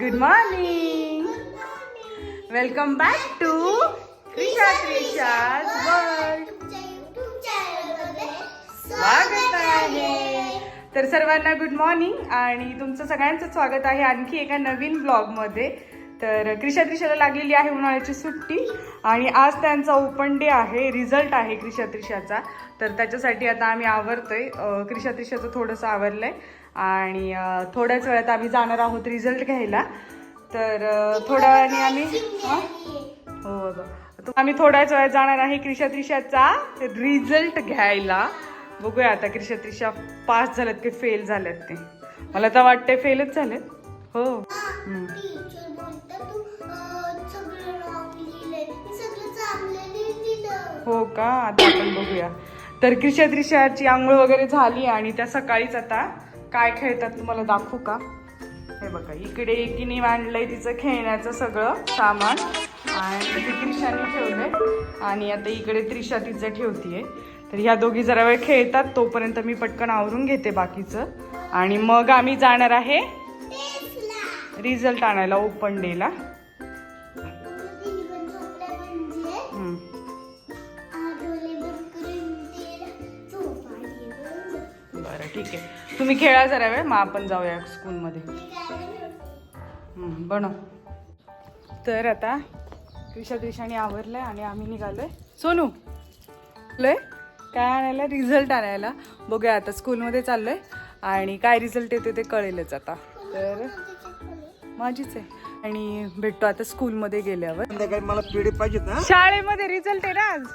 Good morning welcome back to Krisha Trisha's world स्वागत आहे तर सर्वांना गुड मॉर्निंग आणि तुमचं सगळ्यांचं स्वागत आहे आणखी एका नवीन ब्लॉगमध्ये तर क्रिशा त्रिशाला लागलेली आहे उन्हाळ्याची सुट्टी आणि आज त्यांचा ओपन डे आहे रिझल्ट आहे क्रिशा त्रिशाचा तर त्याच्यासाठी आता आम्ही आवरतोय. क्रिशा त्रिशाचं थोडंसं आवरलंय. आणि थोड्याच वेळात आम्ही जाणार आहोत रिझल्ट घ्यायला. तर थोड्या वेळाने आम्ही हो, हो? तर आम्ही थोड्याच वेळात जाणार आहे क्रिशा त्रिशाचा रिझल्ट घ्यायला. बघूया आता क्रिशा त्रिशा पास झाल्यात की फेल झाल्यात ते. मला तर वाटते फेलच झालेत. हो. हो का? आता आपण बघूया. तर क्रिशा त्रिशाची आंघोळ वगैरे झाली आणि त्या सकाळीच आता काय खेळतात तुम्हाला दाखवू का? हे बघा इकडे एकीने मांडलंय तिचं खेळण्याचं सगळं सामान. आणि इथे त्रिशाने ठेवलंय. आणि आता इकडे त्रिशा तिचं ठेवतीये. तर ह्या दोघी जरा वेळ खेळतात तोपर्यंत मी पटकन आवरून घेते बाकीचं. आणि मग आम्ही जाणार आहे रिझल्ट आणायला ओपन डेला. ठीक आहे. तुम्ही खेळा जरा वेळ मग आपण जाऊया स्कूलमध्ये बनव. तर आता त्रिशा त्रिशाने आवरलंय आणि आम्ही निघालोय. सोनू लय? काय आणायला? रिझल्ट आणायला. बघूया आता स्कूलमध्ये चाललोय आणि काय रिझल्ट येते ते कळेलच आता. तर माझीच आहे. आणि भेटतो आता स्कूलमध्ये गेल्यावर. संध्याकाळी मला पेढे पाहिजेत ना? शाळेमध्ये रिझल्ट आहे ना आज?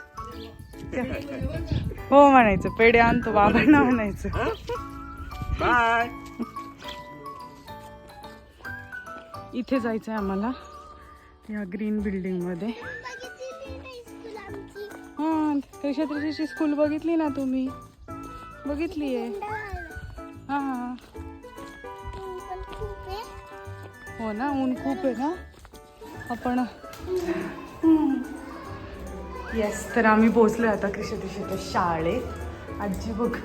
हो म्हणायचं पेढे आणतो बाबांना म्हणायचं. बाय. इथे जायचं आहे आम्हाला या ग्रीन बिल्डिंगमध्ये. हा तरीची स्कूल बघितली ना तुम्ही? बघितली आहे हा. हो ना ऊन खूप आहे ना? आपण येस तर आम्ही पोहोचलोय आता कृषी शाळेत. आजी बघ.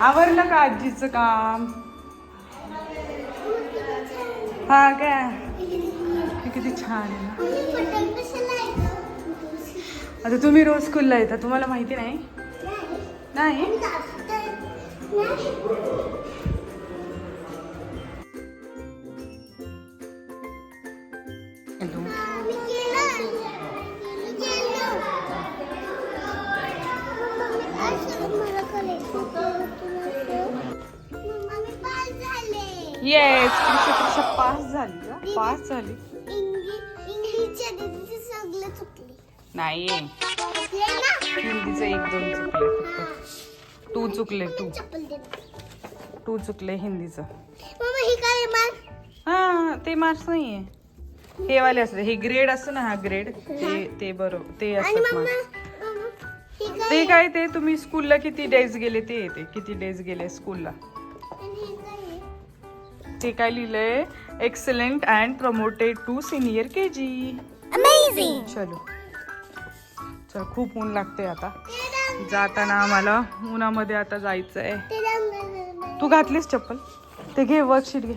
आवरलं का आजीचं काम? हा काय? किती छान आहे ना. आता तुम्ही रोज स्कूलला येता तुम्हाला माहिती नाही? नाही? हॅलो येस कृषी कृषी पास झाली का? पास झाली. सगळं चुकले. नाही हिंदीचं एक दोन चुकले फक्त. टू चुकले दे टू चुकले हिंदीचं. ही हा ते मार्क्स नाहीये. हे वाले असते हे ग्रेड असतं ना हा ग्रेड ते ते बरोबर ते असतात काय ते काय ते तुम्ही स्कूलला किती डेज गेले ते येते. किती डेज गेले स्कूलला? ते काय लिहिलंय? Excellent and promoted to senior K G चलो. चल खूप ऊन लागते आता. जाताना आम्हाला उन्हामध्ये आता जायचं आहे ते घातलीस चप्पल? ते घे वर्कशीट घे.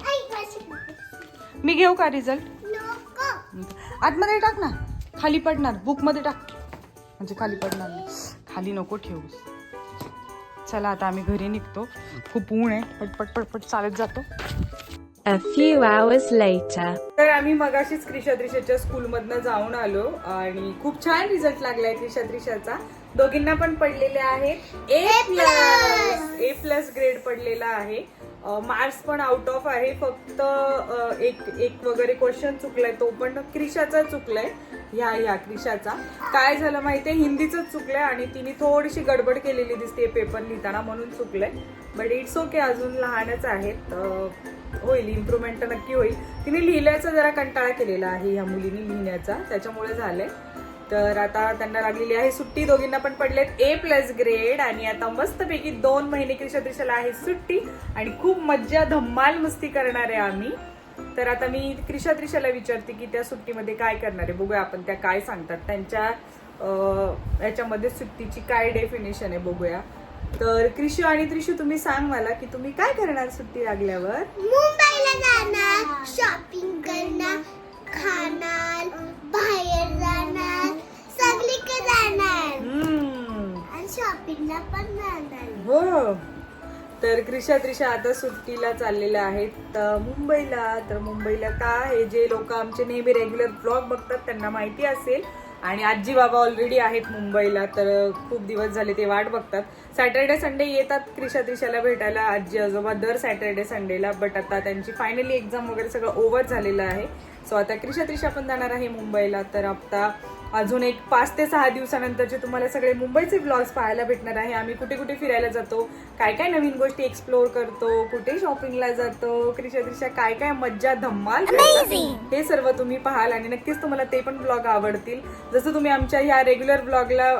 मी घेऊ का रिझल्ट नको. आतमध्ये टाक ना. खाली पडणार बुकमध्ये टाक. म्हणजे खाली पडणार नाही. खाली नको ठेवू चला आता आम्ही घरी निघतो. खूप ऊन आहे. पटपट पटपट चालत जातो. A few hours later. तर आम्ही मगाशीच क्रिशा त्रिशाच्या स्कूलमधनं जाऊन आलो आणि खूप छान रिझल्ट लागलाय क्रिशा त्रिशाचा दोघींना पण पडलेले आहेत A plus A plus grade पडलेला आहे. मार्क्स पण आउट ऑफ आहे. फक्त एक एक वगैरे क्वेश्चन चुकलाय. तो पण क्रिशाचा चुकलाय. ह्या ह्या क्रिशाचा. काय झालं माहितीये? हिंदीच चुकलंय आणि तिने थोडीशी गडबड केलेली दिसते पेपर लिहिताना म्हणून चुकलंय. बट इट्स ओके अजून लहानच आहेत. होईल इम्प्रुव्हमेंट तर नक्की होईल. तिने लिहिल्याचा जरा कंटाळा केलेला आहे ह्या मुलीने लिहिण्याचा. त्याच्यामुळे झालंय. तर आता त्यांना लागलेली आहे सुट्टी. दोघींना पण पडलेत ए प्लस ग्रेड आणि आता मस्तपैकी दोन महिने क्रिशा त्रिशाला आहे सुट्टी. आणि खूप मज्जा धम्माल मस्ती करणार आहे आम्ही. तर आता मी क्रिशा त्रिशाला विचारते की त्या सुट्टीमध्ये काय करणार आहे? बघूया आपण त्या काय सांगतात. त्यांच्या याच्यामध्ये सुट्टीची काय डेफिनेशन आहे बघूया. तर क्रिशू आणि त्रिशू तुम्ही सांग मला की तुम्ही काय करणार सुट्टी लागल्यावर? मुंबईला जाणार शॉपिंग करणार खाणार बाहेर जाणार सगळीकडे जाणार. हम्म. आणि शॉपिंगला पण जाणार. हो. तर क्रिशा त्रिशा आता सुट्टीला चाललेल्या आहेत. मुंबईला तर मुंबईला का हे जे लोक आमचे नेहमी रेग्युलर ब्लॉग बघतात त्यांना माहिती असेल. आणि आजी बाबा ऑलरेडी आहेत मुंबईला तर खूप दिवस झाले ते वाट बघतात. सॅटर्डे संडे येतात क्रिशा त्रिशाला भेटायला. आजी आजोबा दर सॅटर्डे संडेला बट आता त्यांची फायनली एक्झाम वगैरे सगळं ओव्हर झालेलं आहे. सो आता क्रिशा त्रिशा पण जाणार आहे मुंबईला. तर आता अजून एक पाच ते सहा दिवसानंतरचे तुम्हाला सगळे मुंबईचे ब्लॉग्स पाहायला भेटणार आहे. आम्ही कुठे कुठे फिरायला जातो काय काय नवीन गोष्टी एक्सप्लोर करतो कुठे शॉपिंगला जातो क्रिशा त्रिशा काय काय मज्जा धम्माल. हे सर्व तुम्ही पाहाल आणि नक्कीच तुम्हाला ते पण ब्लॉग आवडतील. जसं तुम्ही आमच्या ह्या रेग्युलर ब्लॉगला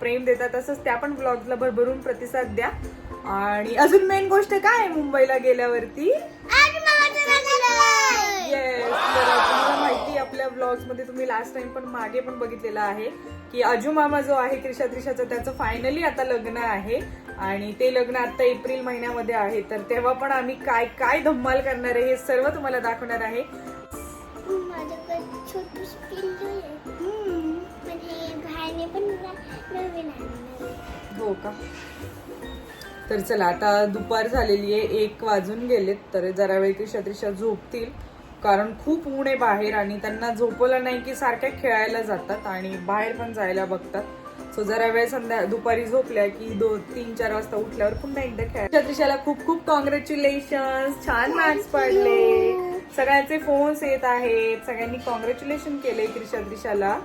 प्रेम देता तसंच त्या पण ब्लॉगला भरभरून प्रतिसाद द्या. आणि अजून मेन गोष्ट काय मुंबईला गेल्यावरती? येस आपल्या ब्लॉग्समध्ये तुम्ही लास्ट टाइम पण मागे पण बघितलेलं आहे की अजू मामा जो आहे त्रिशा त्रिशाचं त्याचं फायनली आता लग्न आहे. आणि ते लग्न आता एप्रिल महिन्यामध्ये आहे. तर तेव्हा पण आम्ही काय काय धम्माल करणार आहे हे सर्व तुम्हाला दाखवणार आहे. हो का? तर चला आता दुपार झालेली आहे एक वाजून गेलेत. तर जरा वेळ त्रिशा त्रिशा झोपतील. कारण खूप ऊन आहे बाहेर आणि त्यांना झोपवलं नाही की सारख्या खेळायला जातात आणि बाहेर पण जायला बघतात. सो जरा वेळ संध्या दुपारी झोपल्या की दोन तीन चार वाजता उठल्यावर पुन्हा एकदा खेळायला त्रिशाला खूप खूप कॉंग्रॅच्युलेशन छान मार्क्स पडले. सगळ्यांचे फोन्स येत आहेत. सगळ्यांनी कॉंग्रॅच्युलेशन केले त्रिशा त्रिशाला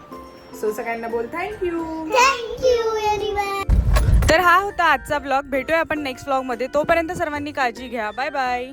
सो सगळ्यांना बोल थँक्यू थँक्यू तर हा होता आजचा ब्लॉग भेटूया आपण नेक्स्ट ब्लॉगमध्ये. तोपर्यंत सर्वांनी काळजी घ्या. Bye bye